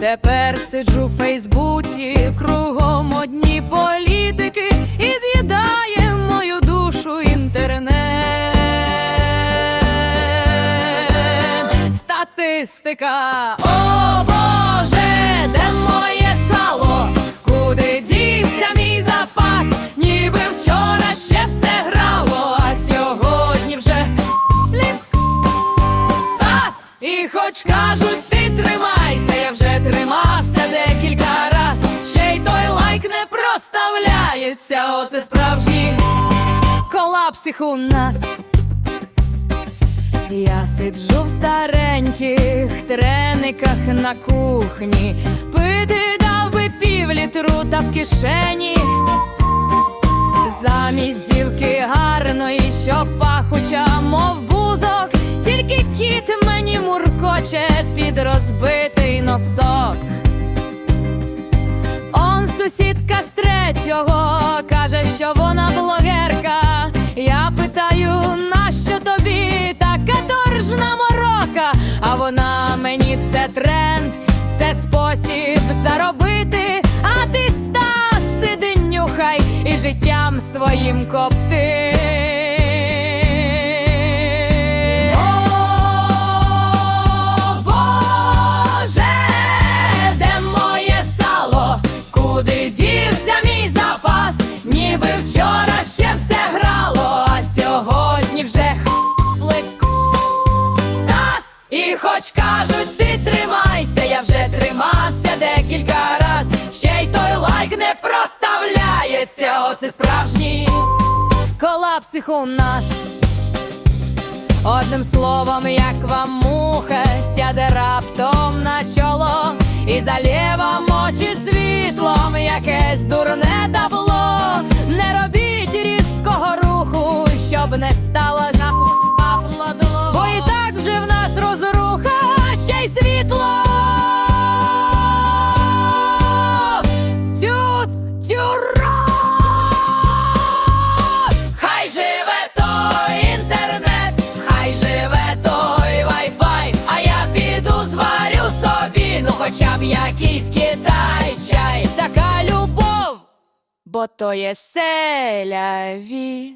Тепер сиджу в Фейсбуці, кругом одні політики, і з'їдає мою душу інтернет. Статистика, о Боже, де моє сало? Куди дівся мій запас? Ніби вчора ще все грало, а сьогодні вже ліп Стас, і хоч кажуть, ти тримайся, не. Оце справжній колапсих у нас. Я сиджу в стареньких трениках на кухні, пити дав би півлітру та в кишені. Замість дівки гарної, що пахуча, мов бузок, тільки кіт мені муркоче під розбитий носок. Он сусідка з каже, що вона блогерка. Я питаю, нащо тобі така торжна морока? А вона мені це тренд, це спосіб заробити. А ти ста сиди нюхай і життям своїм копти. Вчора ще все грало, а сьогодні вже хлик. Стас, і хоч кажуть, ти тримайся, я вже тримався декілька раз. Ще й той лайк не проставляється. Оце справжній колапсих у нас. Одним словом, як вам муха сяде раптом на чоло і залє щоб не стало западло, бо і так вже в нас розруха, ще й світло. Тют, тюра! Хай живе той інтернет, хай живе той вайфай, а я піду зварю собі, ну хоча б якийсь китай чай, така любов, бо то є селяві.